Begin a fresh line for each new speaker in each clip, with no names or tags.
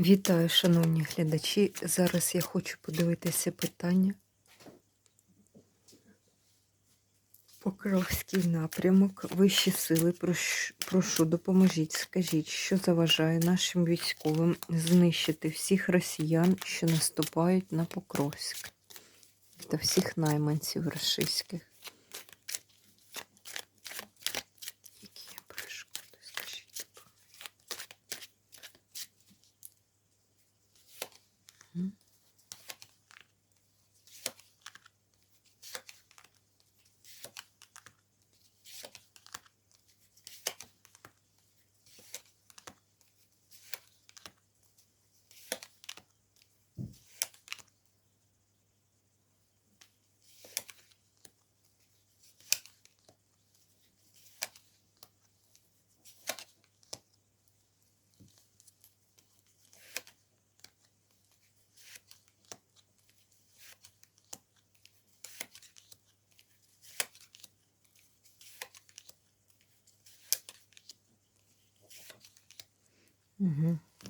Вітаю, шановні глядачі. Зараз я хочу подивитися питання. Покровський напрямок, вищі сили, прошу, допоможіть, скажіть, що заважає нашим військовим знищити всіх росіян, що наступають на Покровськ, та всіх найманців російських.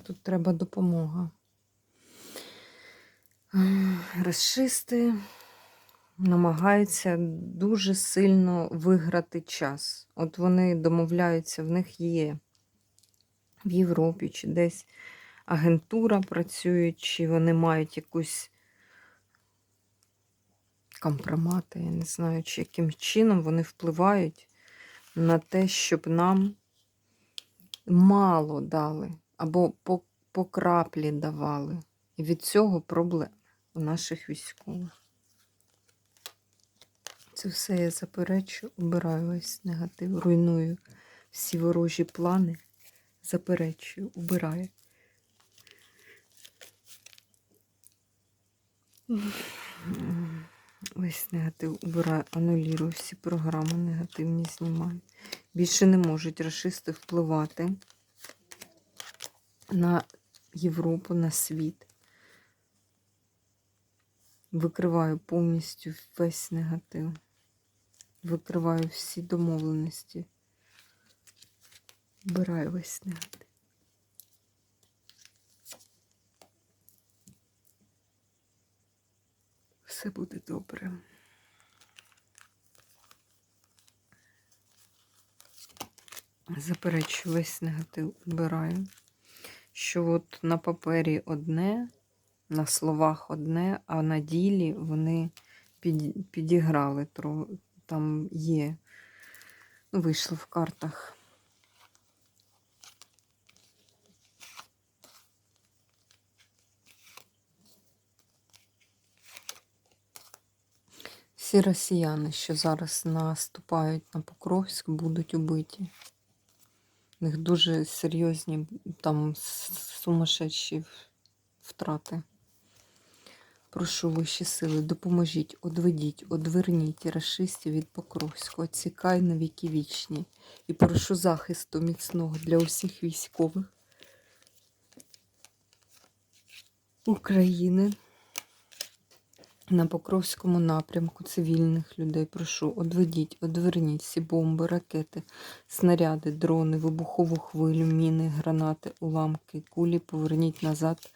Тут треба допомога. Расисти намагаються дуже сильно виграти час. От вони домовляються, в них є в Європі чи десь агентура працює, чи вони мають якусь компромати, я не знаю, чи яким чином вони впливають на те, щоб нам мало дали або по, по краплі давали. І від цього проблеми у наших військових. Це все я заперечу, убираю весь негатив, руйную всі ворожі плани, заперечую, убираю. Весь негатив убираю, анулірую, всі програми негативні знімаю. Більше не можуть расисти впливати на Європу, на світ. Викриваю повністю весь негатив. Викриваю всі домовленості. Вбираю весь негатив. Все буде добре. Заперечую весь негатив вбираю. Що от на папері одне, на словах одне, а на ділі вони під, підіграли. Там є, ну, вийшло в картах. Всі росіяни, що зараз наступають на Покровськ, будуть убиті. У них дуже серйозні там сумасшедші втрати. Прошу вищі сили, допоможіть, одведіть, одверніть рашистів від Покровського, цікай на віки вічні. І прошу захисту міцного для усіх військових України на Покровському напрямку цивільних людей. Прошу, одведіть, одверніть всі бомби, ракети, снаряди, дрони, вибухову хвилю, міни, гранати, уламки, кулі поверніть назад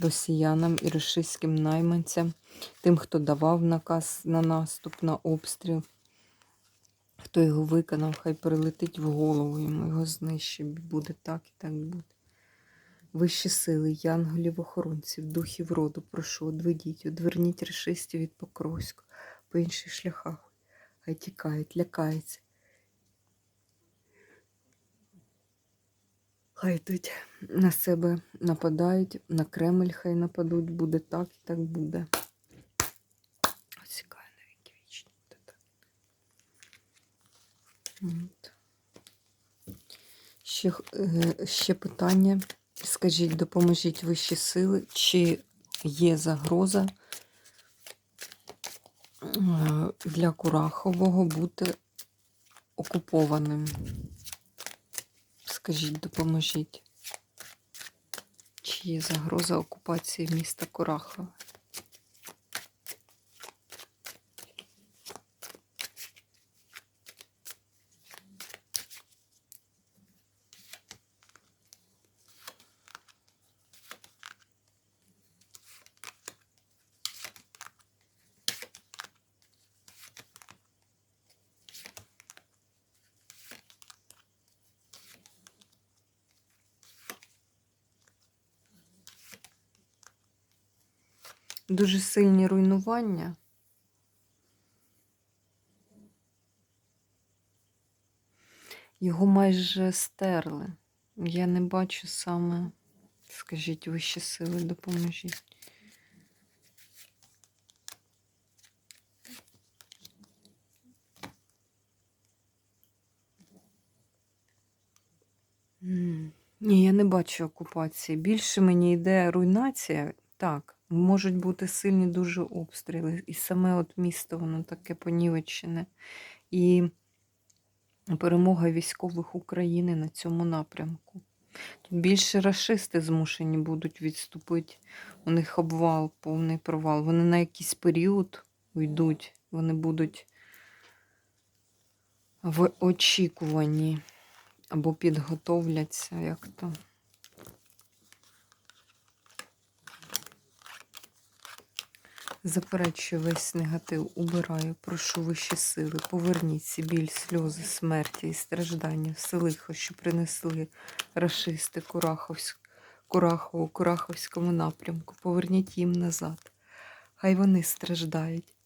росіянам і російським найманцям, тим, хто давав наказ на наступ, на обстріл. Хто його виконав, хай прилетить в голову, йому його знищить. Буде так і так буде. Вищі сили, янголів, охоронців, духів роду, прошу, одведіть, одверніть решистів від Покровську по інших шляхах. Хай тікають, лякаються. Хай йдуть на себе нападають, на Кремль хай нападуть, буде так і так буде. Оцікаю на віки вічні. буде так. Ще, е, ще питання. Скажіть, допоможіть вищі сили, чи є загроза е, для Курахового бути окупованим? Скажіть, допоможіть. Чи є загроза окупації міста Курахове? Дуже сильні руйнування. Його майже стерли. Я не бачу саме, скажіть, вищі сили, допоможіть. Ні, я не бачу окупації. Більше мені йде руйнація. Так, можуть бути сильні дуже обстріли. І саме от місто, воно таке понівечене. І перемога військових України на цьому напрямку. Тут більше рашисти змушені будуть відступити. У них обвал, повний провал. Вони на якийсь період уйдуть, вони будуть в очікуванні або підготовляться, як то. Заперечую весь негатив, убираю, прошу вищі сили, поверніть ці біль, сльози, смерті і страждання, все лихо, що принесли рашисти Кураховськ, Курахову, Кураховському напрямку. Поверніть їм назад. Хай вони страждають.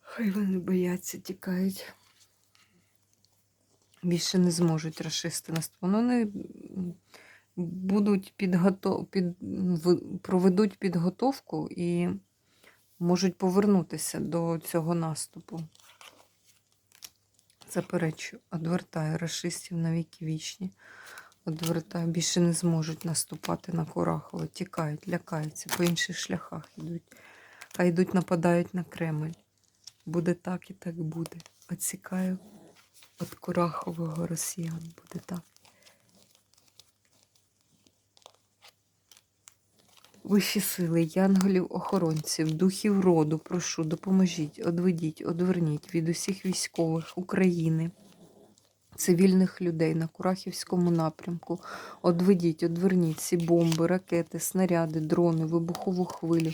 Хай вони бояться, тікають. Більше не зможуть рашисти. Вони м, будуть підготов... під... проведуть підготовку і можуть повернутися до цього наступу. Заперечую, одвертаю рашистів на віки вічні. Одвертаю, більше не зможуть наступати на Курахово. Тікають, лякаються, по інших шляхах йдуть. А йдуть, нападають на Кремль. Буде так і так буде. Оцікаю від Курахового росіян. Буде так. Вищі сили, янголів, охоронців, духів роду, прошу, допоможіть, одведіть, одверніть від усіх військових України, цивільних людей на Курахівському напрямку. Одведіть, одверніть ці бомби, ракети, снаряди, дрони, вибухову хвилю,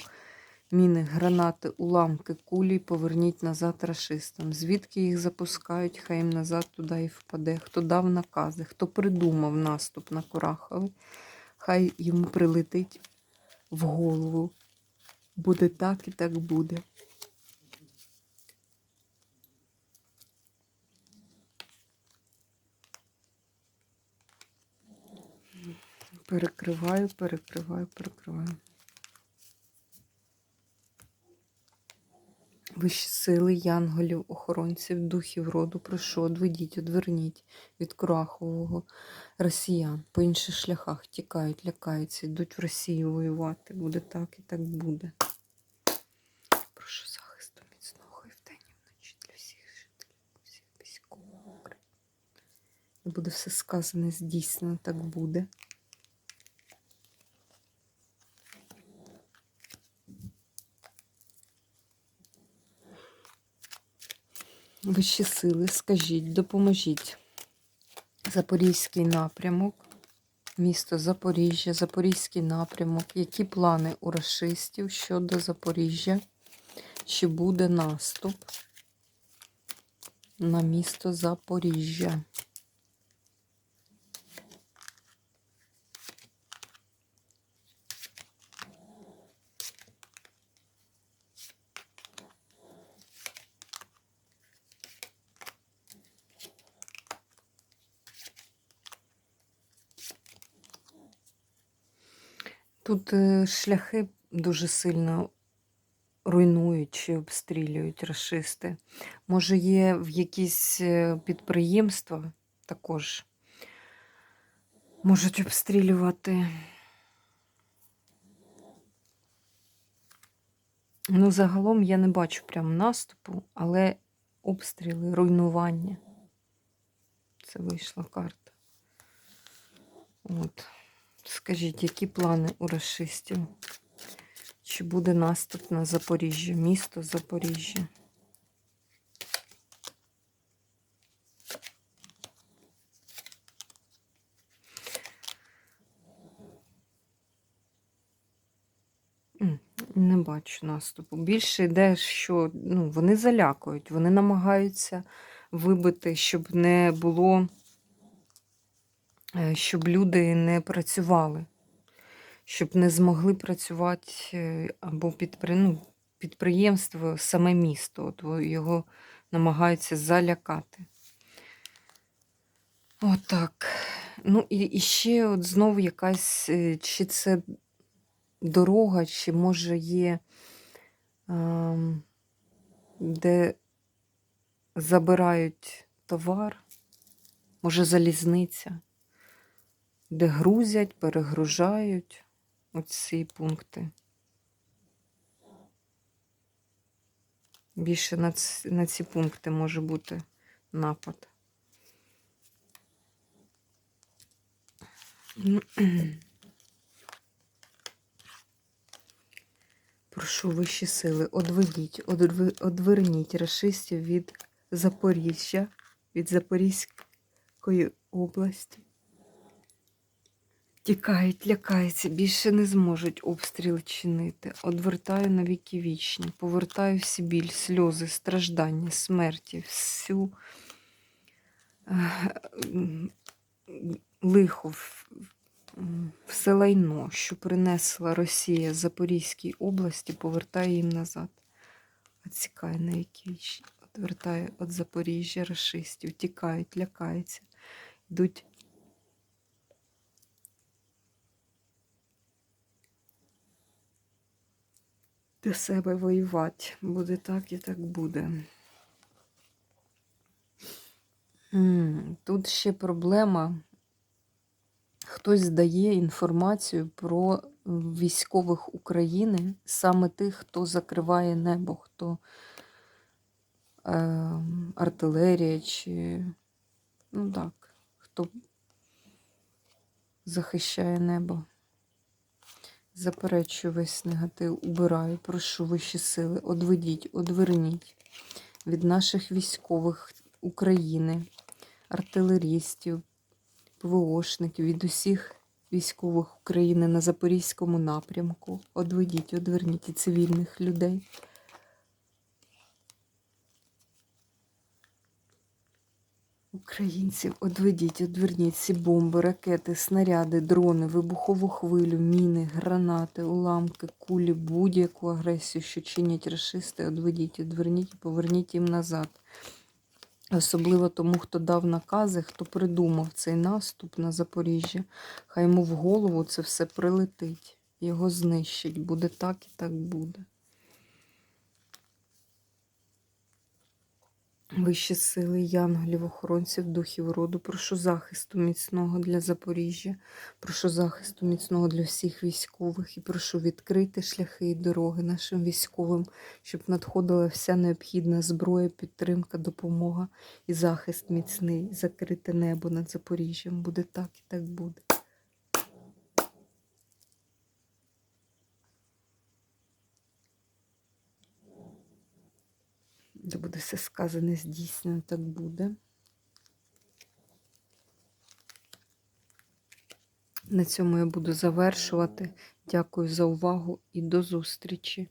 міни, гранати, уламки, кулі, поверніть назад рашистам. Звідки їх запускають, хай їм назад туди і впаде. Хто дав накази, хто придумав наступ на Курахове, хай йому прилетить в голову. Буде так і так буде. Перекриваю, перекриваю, перекриваю. Вищі сили, янголів, охоронців, духів роду, прошу, одведіть, одверніть від Курахового росіян. По інших шляхах тікають, лякаються, йдуть в Росію воювати. Буде так і так буде. Прошу захисту міцного і вдень і вночі для всіх жителів, всіх військових буде все сказане, здійснено, так буде. Вищі сили, скажіть, допоможіть. Запорізький напрямок, місто Запоріжжя, Запорізький напрямок. Які плани у расистів щодо Запоріжжя? Чи буде наступ на місто Запоріжжя? Тут е, шляхи дуже сильно руйнують чи обстрілюють расисти. Може, є в якісь е, підприємства також можуть обстрілювати. Ну, загалом я не бачу прям наступу, але обстріли, руйнування. Це вийшла карта. От. Скажіть, які плани у расистів? Чи буде наступ на Запоріжжя, місто Запоріжжя? Не бачу наступу. Більше йде, що ну, вони залякують, вони намагаються вибити, щоб не було, щоб люди не працювали. щоб не змогли працювати е, або підпри... ну, підприємство, саме місто. От його намагаються залякати. Отак. Ну і, і ще от знову якась, е, чи це дорога, чи може є, ем, де забирають товар, може залізниця, де грузять, перегружають оці пункти. Більше на, ц- на ці пункти може бути напад. Прошу вищі сили, одведіть, одверніть расистів від Запоріжжя, від Запорізької області. Тікають, лякаються, більше не зможуть обстріл чинити. Одвертаю на віки вічні, повертаю всі біль, сльози, страждання, смерті, всю е, лихо, все лайно, що принесла Росія Запорізькій області, повертаю їм назад. Отсікає на віки вічні, одвертаю від Запоріжжя рашистів, тікають, лякаються, йдуть до себе воювати. Буде так і так буде. Тут ще проблема. Хтось дає інформацію про військових України, саме тих, хто закриває небо, хто е, артилерія чи ну так, хто захищає небо. Заперечую весь негатив, убираю, прошу вищі сили, одведіть, одверніть від наших військових України, артилерістів, ПВОшників, від усіх військових України на Запорізькому напрямку. Одведіть, одверніть і цивільних людей. Українців, одведіть, одверніть ці бомби, ракети, снаряди, дрони, вибухову хвилю, міни, гранати, уламки, кулі, будь-яку агресію, що чинять рашисти, одведіть, одверніть і поверніть їм назад. Особливо тому, хто дав накази, хто придумав цей наступ на Запоріжжя, хай йому в голову це все прилетить, його знищить. Буде так і так буде. Вищі сили, янголів, охоронців, духів роду, прошу захисту міцного для Запоріжжя, прошу захисту міцного для всіх військових і прошу відкрити шляхи і дороги нашим військовим, щоб надходила вся необхідна зброя, підтримка, допомога і захист міцний, закрите небо над Запоріжжям. Буде так і так буде. Де буде все сказане, здійснено, так буде. На цьому я буду завершувати. Дякую за увагу і до зустрічі!